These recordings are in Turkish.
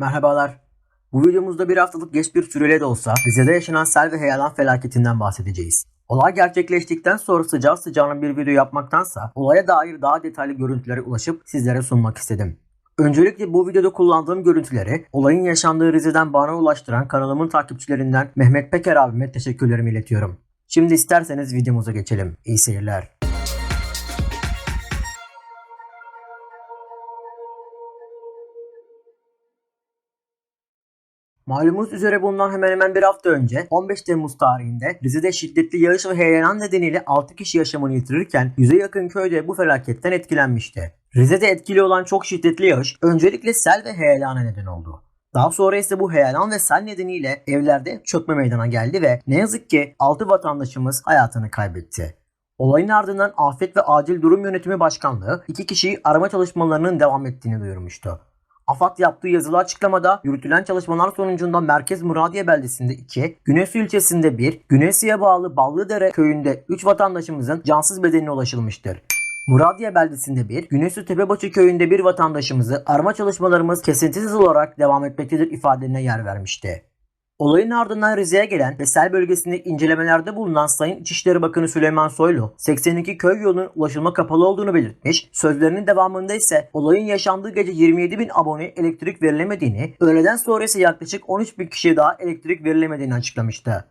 Merhabalar. Bu videomuzda bir haftalık geç bir süreyle de olsa Rize'de yaşanan sel ve heyelan felaketinden bahsedeceğiz. Olay gerçekleştikten sonra sıcağı sıcağına bir video yapmaktansa olaya dair daha detaylı görüntülere ulaşıp sizlere sunmak istedim. Öncelikle bu videoda kullandığım görüntüleri olayın yaşandığı Rize'den bana ulaştıran kanalımın takipçilerinden Mehmet Peker abime teşekkürlerimi iletiyorum. Şimdi isterseniz videomuza geçelim. İyi seyirler. Malumunuz üzere bundan hemen hemen bir hafta önce 15 Temmuz tarihinde Rize'de şiddetli yağış ve heyelan nedeniyle 6 kişi yaşamını yitirirken yüze yakın köyde bu felaketten etkilenmişti. Rize'de etkili olan çok şiddetli yağış öncelikle sel ve heyelana neden oldu. Daha sonra ise bu heyelan ve sel nedeniyle evlerde çökme meydana geldi ve ne yazık ki 6 vatandaşımız hayatını kaybetti. Olayın ardından Afet ve Acil Durum Yönetimi Başkanlığı iki kişiyi arama çalışmalarının devam ettiğini duyurmuştu. AFAD yaptığı yazılı açıklamada yürütülen çalışmalar sonucunda Merkez Muradiye beldesinde 2, Güneysu ilçesinde 1, Güneysu'ya bağlı Ballıdere köyünde 3 vatandaşımızın cansız bedenine ulaşılmıştır. Muradiye beldesinde 1, Güneysu Tepebaşı köyünde bir vatandaşımızı arama çalışmalarımız kesintisiz olarak devam etmektedir ifadelerine yer vermişti. Olayın ardından Rize'ye gelen ve sel bölgesinde incelemelerde bulunan Sayın İçişleri Bakanı Süleyman Soylu, 82 köy yolunun ulaşılma kapalı olduğunu belirtmiş, sözlerinin devamında ise olayın yaşandığı gece 27 bin abone elektrik verilemediğini, öğleden sonra ise yaklaşık 13 bin kişiye daha elektrik verilemediğini açıklamıştı.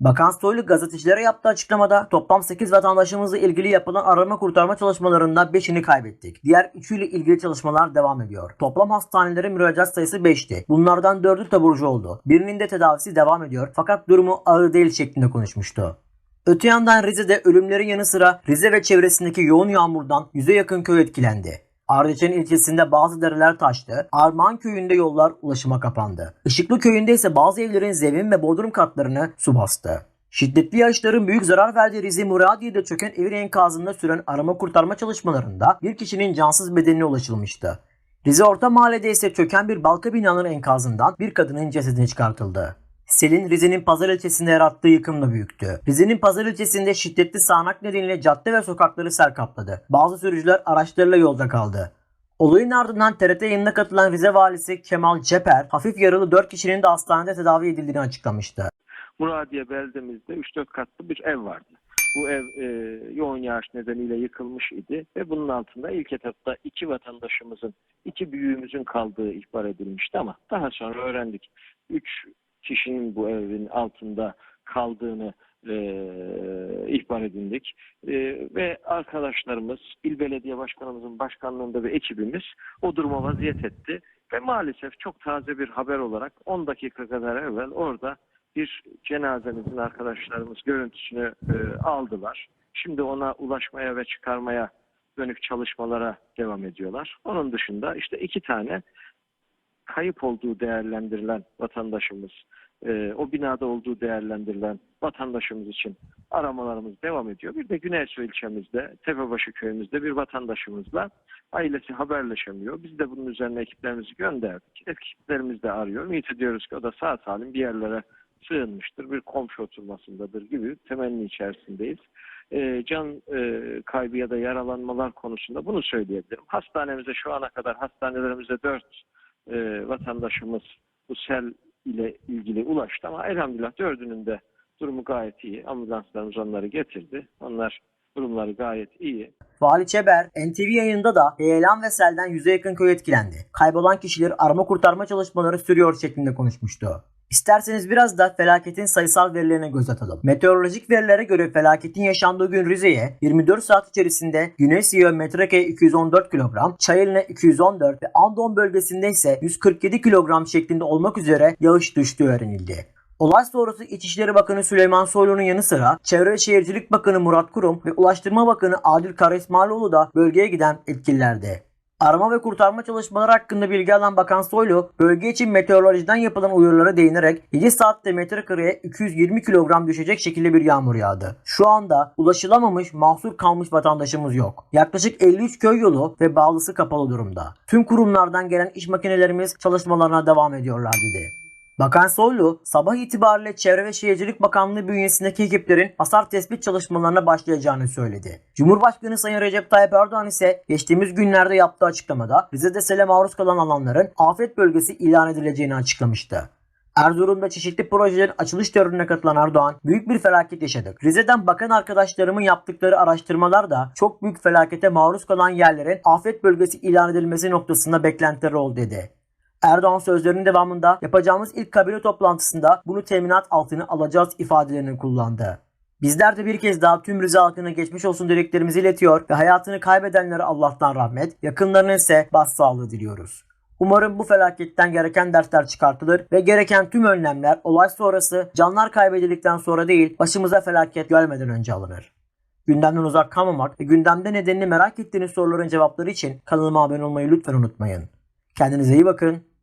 Bakan Soylu gazetecilere yaptığı açıklamada toplam 8 vatandaşımızla ilgili yapılan arama kurtarma çalışmalarında 5'ini kaybettik. Diğer 3'üyle ilgili çalışmalar devam ediyor. Toplam hastanelere müracaat sayısı 5'ti. Bunlardan 4'ü taburcu oldu. Birinin de tedavisi devam ediyor fakat durumu ağır değil şeklinde konuşmuştu. Öte yandan Rize'de ölümlerin yanı sıra Rize ve çevresindeki yoğun yağmurdan yüze yakın köy etkilendi. Ardeçen ilçesinde bazı dereler taştı. Armağan köyünde yollar ulaşıma kapandı. Işıklı köyünde ise bazı evlerin zemin ve bodrum katlarını su bastı. Şiddetli yağışların büyük zarar verdiği Rize Muradiye'de çöken evin enkazında süren arama kurtarma çalışmalarında bir kişinin cansız bedenine ulaşılmıştı. Rize Orta Mahalle'de ise çöken bir balka binanın enkazından bir kadının cesedini çıkartıldı. Selin Rize'nin Pazar ilçesinde yarattığı yıkım da büyüktü. Rize'nin Pazar ilçesinde şiddetli sağanak nedeniyle cadde ve sokakları sel kapladı. Bazı sürücüler araçlarıyla yolda kaldı. Olayın ardından TRT yayınına katılan Rize valisi Kemal Ceper, hafif yaralı 4 kişinin de hastanede tedavi edildiğini açıklamıştı. Muradiye beldemizde 3-4 katlı bir ev vardı. Bu ev e, yoğun yağış nedeniyle yıkılmış idi ve bunun altında ilk etapta iki vatandaşımızın, iki büyüğümüzün kaldığı ihbar edilmişti ama daha sonra öğrendik. Üç kişinin bu evin altında kaldığını e, ihbar edindik. E, ve arkadaşlarımız, İl Belediye Başkanımızın başkanlığında bir ekibimiz o duruma vaziyet etti. Ve maalesef çok taze bir haber olarak 10 dakika kadar evvel orada bir cenazemizin arkadaşlarımız görüntüsünü e, aldılar. Şimdi ona ulaşmaya ve çıkarmaya dönük çalışmalara devam ediyorlar. Onun dışında işte iki tane kayıp olduğu değerlendirilen vatandaşımız, e, o binada olduğu değerlendirilen vatandaşımız için aramalarımız devam ediyor. Bir de Güneysu ilçemizde, Tepebaşı köyümüzde bir vatandaşımızla ailesi haberleşemiyor. Biz de bunun üzerine ekiplerimizi gönderdik. Ekiplerimiz de arıyor. Ümit ediyoruz ki o da sağ salim bir yerlere sığınmıştır, bir komşu oturmasındadır gibi temenni içerisindeyiz. E, can e, kaybı ya da yaralanmalar konusunda bunu söyleyebilirim. Hastanemize şu ana kadar hastanelerimize dört e, vatandaşımız bu sel ile ilgili ulaştı ama elhamdülillah dördünün de durumu gayet iyi. Ambulanslarımız onları getirdi. Onlar durumları gayet iyi. Vali Çeber, NTV yayında da heyelan ve selden yüze yakın köy etkilendi. Kaybolan kişiler arama kurtarma çalışmaları sürüyor şeklinde konuşmuştu. İsterseniz biraz da felaketin sayısal verilerine göz atalım. Meteorolojik verilere göre felaketin yaşandığı gün Rize'ye 24 saat içerisinde Güneysu'ya metrekare 214 kilogram, Çayeli'ne 214 ve Andon bölgesinde ise 147 kilogram şeklinde olmak üzere yağış düştüğü öğrenildi. Olay sonrası İçişleri Bakanı Süleyman Soylu'nun yanı sıra Çevre Şehircilik Bakanı Murat Kurum ve Ulaştırma Bakanı Adil Karaismailoğlu da bölgeye giden etkililerdi. Arama ve kurtarma çalışmaları hakkında bilgi alan Bakan Soylu, bölge için meteorolojiden yapılan uyarılara değinerek 7 saatte metrekareye 220 kilogram düşecek şekilde bir yağmur yağdı. Şu anda ulaşılamamış, mahsur kalmış vatandaşımız yok. Yaklaşık 53 köy yolu ve bağlısı kapalı durumda. Tüm kurumlardan gelen iş makinelerimiz çalışmalarına devam ediyorlar dedi. Bakan Soylu, sabah itibariyle Çevre ve Şehircilik Bakanlığı bünyesindeki ekiplerin hasar tespit çalışmalarına başlayacağını söyledi. Cumhurbaşkanı Sayın Recep Tayyip Erdoğan ise geçtiğimiz günlerde yaptığı açıklamada Rize'de sele maruz kalan alanların afet bölgesi ilan edileceğini açıklamıştı. Erzurum'da çeşitli projelerin açılış törenine katılan Erdoğan, büyük bir felaket yaşadık. Rize'den bakan arkadaşlarımın yaptıkları araştırmalar da çok büyük felakete maruz kalan yerlerin afet bölgesi ilan edilmesi noktasında beklentileri oldu dedi. Erdoğan sözlerinin devamında yapacağımız ilk kabine toplantısında bunu teminat altına alacağız ifadelerini kullandı. Bizler de bir kez daha tüm Rize halkına geçmiş olsun dileklerimizi iletiyor ve hayatını kaybedenlere Allah'tan rahmet, yakınlarına ise başsağlığı diliyoruz. Umarım bu felaketten gereken dersler çıkartılır ve gereken tüm önlemler olay sonrası canlar kaybedildikten sonra değil başımıza felaket gelmeden önce alınır. Gündemden uzak kalmamak ve gündemde nedenini merak ettiğiniz soruların cevapları için kanalıma abone olmayı lütfen unutmayın. Kendinize iyi bakın.